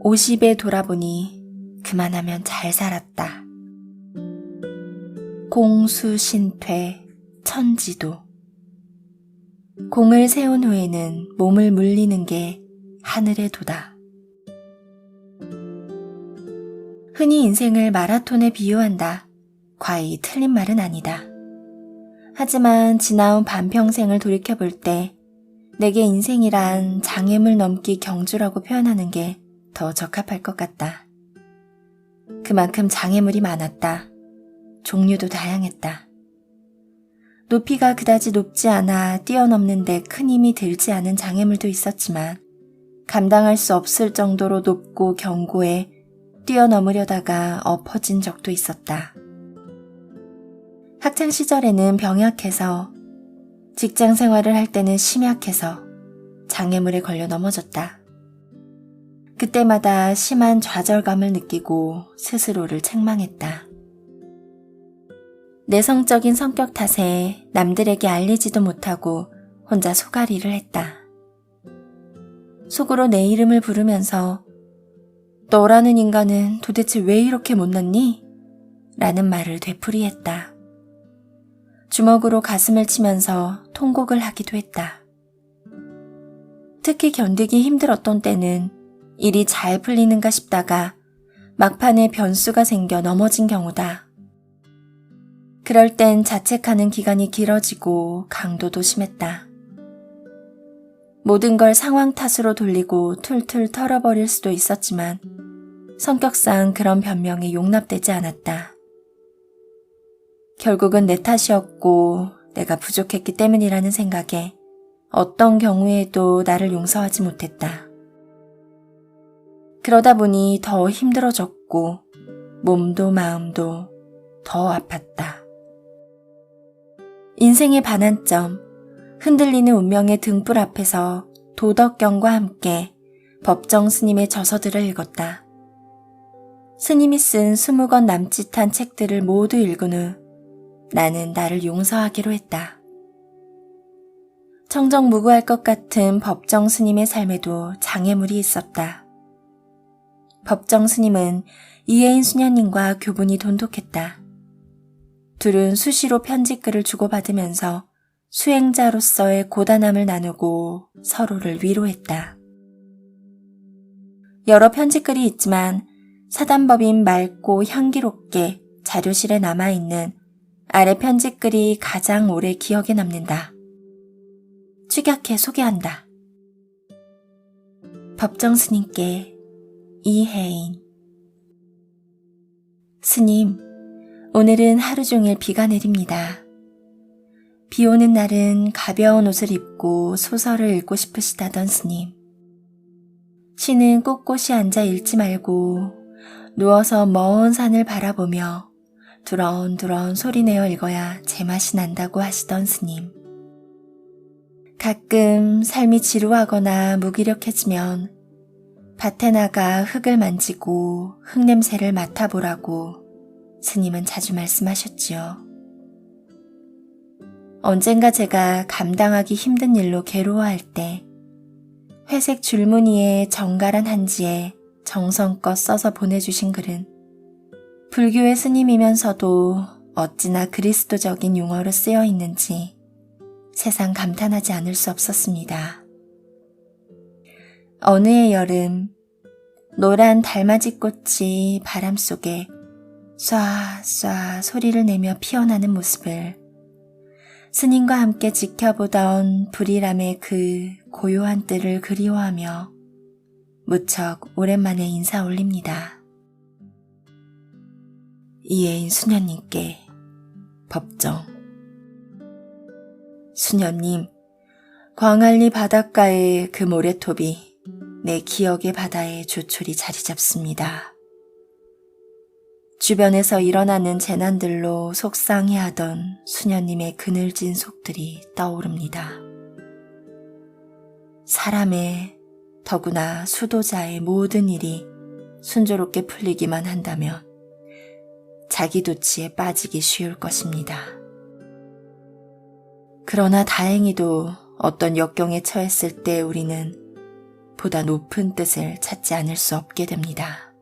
오십에 돌아보니 그만하면 잘 살았다. 공수신퇴 천지도 공을 세운 후에는 몸을 물리는 게 하늘의 도다. 흔히 인생을 마라톤에 비유한다. 과히 틀린 말은 아니다. 하지만 지나온 반평생을 돌이켜볼 때 내게 인생이란 장애물 넘기 경주라고 표현하는 게 더 적합할 것 같다. 그만큼 장애물이 많았다. 종류도 다양했다. 높이가 그다지 높지 않아 뛰어넘는데 큰 힘이 들지 않은 장애물도 있었지만 감당할 수 없을 정도로 높고 견고해 뛰어넘으려다가 엎어진 적도 있었다. 학창 시절에는 병약해서 직장 생활을 할 때는 심약해서 장애물에 걸려 넘어졌다. 그때마다 심한 좌절감을 느끼고 스스로를 책망했다. 내성적인 성격 탓에 남들에게 알리지도 못하고 혼자 소가리를 했다. 속으로 내 이름을 부르면서 너라는 인간은 도대체 왜 이렇게 못났니? 라는 말을 되풀이했다. 주먹으로 가슴을 치면서 통곡을 하기도 했다. 특히 견디기 힘들었던 때는 일이 잘 풀리는가 싶다가 막판에 변수가 생겨 넘어진 경우다. 그럴 땐 자책하는 기간이 길어지고 강도도 심했다. 모든 걸 상황 탓으로 돌리고 툴툴 털어버릴 수도 있었지만 성격상 그런 변명이 용납되지 않았다. 결국은 내 탓이었고 내가 부족했기 때문이라는 생각에 어떤 경우에도 나를 용서하지 못했다. 그러다 보니 더 힘들어졌고 몸도 마음도 더 아팠다. 인생의 반환점, 흔들리는 운명의 등불 앞에서 도덕경과 함께 법정 스님의 저서들을 읽었다. 스님이 쓴 스무 권 남짓한 책들을 모두 읽은 후 나는 나를 용서하기로 했다. 청정무구할 것 같은 법정 스님의 삶에도 장애물이 있었다. 법정 스님은 이혜인 수녀님과 교분이 돈독했다. 둘은 수시로 편지글을 주고받으면서 수행자로서의 고단함을 나누고 서로를 위로했다. 여러 편지글이 있지만 사단법인 맑고 향기롭게 자료실에 남아있는 아래 편지글이 가장 오래 기억에 남는다. 축약해 소개한다. 법정 스님께 이혜인 스님, 오늘은 하루 종일 비가 내립니다. 비 오는 날은 가벼운 옷을 입고 소설을 읽고 싶으시다던 스님. 시는 꼿꼿이 앉아 읽지 말고 누워서 먼 산을 바라보며 두런두런 소리내어 읽어야 제맛이 난다고 하시던 스님. 가끔 삶이 지루하거나 무기력해지면 밭에 나가 흙을 만지고 흙냄새를 맡아보라고 스님은 자주 말씀하셨지요. 언젠가 제가 감당하기 힘든 일로 괴로워할 때 회색 줄무늬의 정갈한 한지에 정성껏 써서 보내주신 글은 불교의 스님이면서도 어찌나 그리스도적인 용어로 쓰여 있는지 세상 감탄하지 않을 수 없었습니다. 어느 해 여름, 노란 달맞이 꽃이 바람 속에 쏴쏴 소리를 내며 피어나는 모습을 스님과 함께 지켜보던 불이람의 그 고요한 뜰을 그리워하며 무척 오랜만에 인사 올립니다. 이혜인 수녀님께 법정 수녀님, 광안리 바닷가의 그 모래톱이 내 기억의 바다에 조촐히 자리 잡습니다. 주변에서 일어나는 재난들로 속상해하던 수녀님의 그늘진 속들이 떠오릅니다. 사람의 더구나 수도자의 모든 일이 순조롭게 풀리기만 한다면 자기 도치에 빠지기 쉬울 것입니다. 그러나 다행히도 어떤 역경에 처했을 때 우리는 보다 높은 뜻을 찾지 않을 수 없게 됩니다.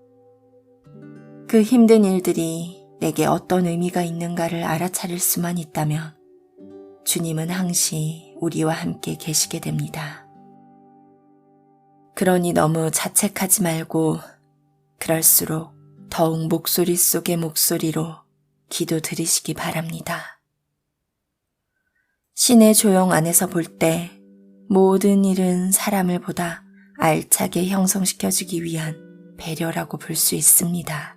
그 힘든 일들이 내게 어떤 의미가 있는가를 알아차릴 수만 있다면 주님은 항시 우리와 함께 계시게 됩니다. 그러니 너무 자책하지 말고 그럴수록 더욱 목소리 속의 목소리로 기도 드리시기 바랍니다. 신의 조용 안에서 볼 때 모든 일은 사람을 보다 알차게 형성시켜주기 위한 배려라고 볼 수 있습니다.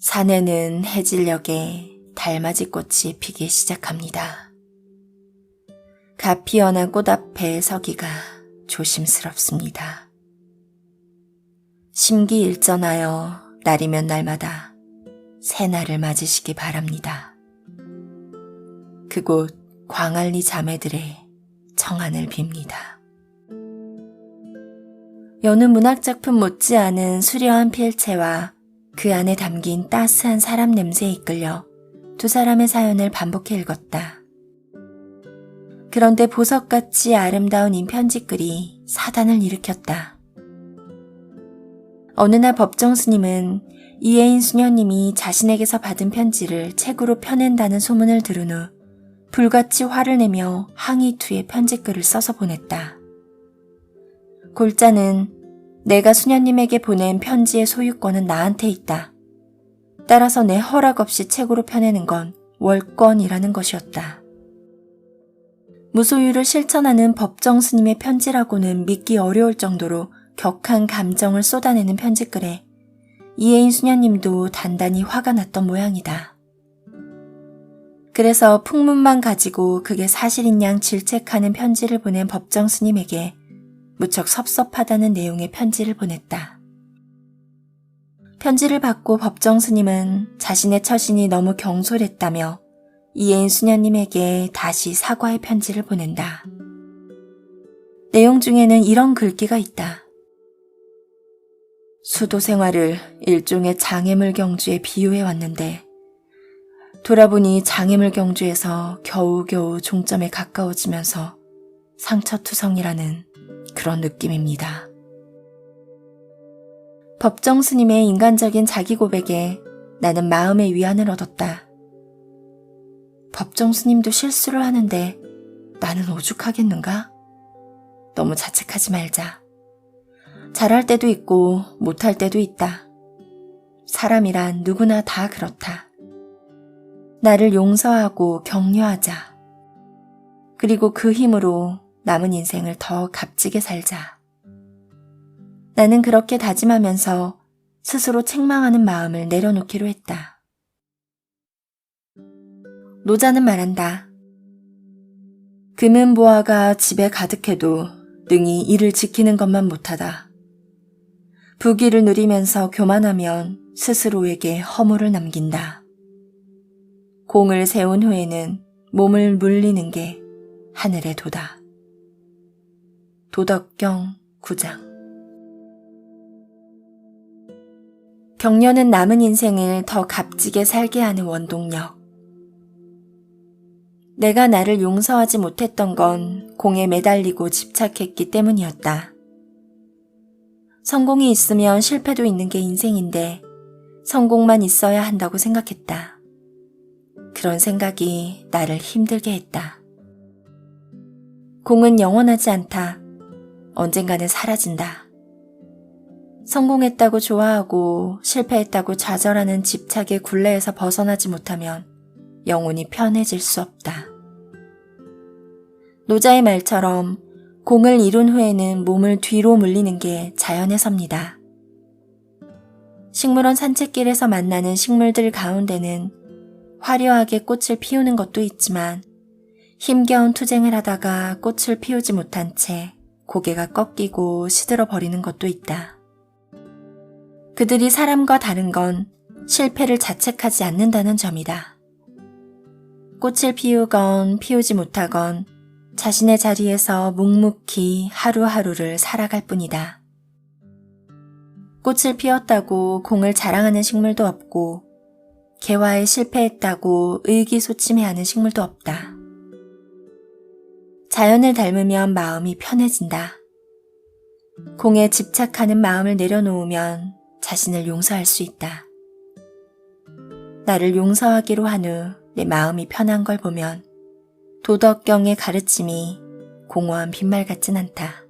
산에는 해질녘에 달맞이 꽃이 피기 시작합니다. 가피연한 꽃 앞에 서기가 조심스럽습니다. 심기일전하여 날이면 날마다 새날을 맞으시기 바랍니다. 그곳 광안리 자매들의 청안을 빕니다. 여느 문학작품 못지않은 수려한 필체와 그 안에 담긴 따스한 사람 냄새에 이끌려 두 사람의 사연을 반복해 읽었다. 그런데 보석같이 아름다운 이 편지글이 사단을 일으켰다. 어느 날 법정 스님은 이혜인 수녀님이 자신에게서 받은 편지를 책으로 펴낸다는 소문을 들은 후 불같이 화를 내며 항의투에 편지글을 써서 보냈다. 골자는 내가 수녀님에게 보낸 편지의 소유권은 나한테 있다. 따라서 내 허락 없이 책으로 펴내는 건 월권이라는 것이었다. 무소유를 실천하는 법정 스님의 편지라고는 믿기 어려울 정도로 격한 감정을 쏟아내는 편지글에 이혜인 수녀님도 단단히 화가 났던 모양이다. 그래서 풍문만 가지고 그게 사실인 양 질책하는 편지를 보낸 법정 스님에게 무척 섭섭하다는 내용의 편지를 보냈다. 편지를 받고 법정 스님은 자신의 처신이 너무 경솔했다며 이혜인 수녀님에게 다시 사과의 편지를 보낸다. 내용 중에는 이런 글귀가 있다. 수도 생활을 일종의 장애물 경주에 비유해 왔는데 돌아보니 장애물 경주에서 겨우겨우 종점에 가까워지면서 상처투성이라는 그런 느낌입니다. 법정 스님의 인간적인 자기 고백에 나는 마음의 위안을 얻었다. 법정 스님도 실수를 하는데 나는 오죽하겠는가? 너무 자책하지 말자. 잘할 때도 있고 못할 때도 있다. 사람이란 누구나 다 그렇다. 나를 용서하고 격려하자. 그리고 그 힘으로 남은 인생을 더 값지게 살자. 나는 그렇게 다짐하면서 스스로 책망하는 마음을 내려놓기로 했다. 노자는 말한다. 금은 보화가 집에 가득해도 능히 이를 지키는 것만 못하다. 부귀를 누리면서 교만하면 스스로에게 허물을 남긴다. 공을 세운 후에는 몸을 물리는 게 하늘의 도다. 도덕경 9장 격려는 남은 인생을 더 값지게 살게 하는 원동력. 내가 나를 용서하지 못했던 건 공에 매달리고 집착했기 때문이었다. 성공이 있으면 실패도 있는 게 인생인데 성공만 있어야 한다고 생각했다. 그런 생각이 나를 힘들게 했다. 공은 영원하지 않다. 언젠가는 사라진다. 성공했다고 좋아하고 실패했다고 좌절하는 집착의 굴레에서 벗어나지 못하면 영혼이 편해질 수 없다. 노자의 말처럼 공을 이룬 후에는 몸을 뒤로 물리는 게 자연의 섭니다. 식물원 산책길에서 만나는 식물들 가운데는 화려하게 꽃을 피우는 것도 있지만 힘겨운 투쟁을 하다가 꽃을 피우지 못한 채 고개가 꺾이고 시들어 버리는 것도 있다. 그들이 사람과 다른 건 실패를 자책하지 않는다는 점이다. 꽃을 피우건 피우지 못하건 자신의 자리에서 묵묵히 하루하루를 살아갈 뿐이다. 꽃을 피웠다고 공을 자랑하는 식물도 없고 개화에 실패했다고 의기소침해하는 식물도 없다. 자연을 닮으면 마음이 편해진다. 공에 집착하는 마음을 내려놓으면 자신을 용서할 수 있다. 나를 용서하기로 한 후 내 마음이 편한 걸 보면 도덕경의 가르침이 공허한 빈말 같진 않다.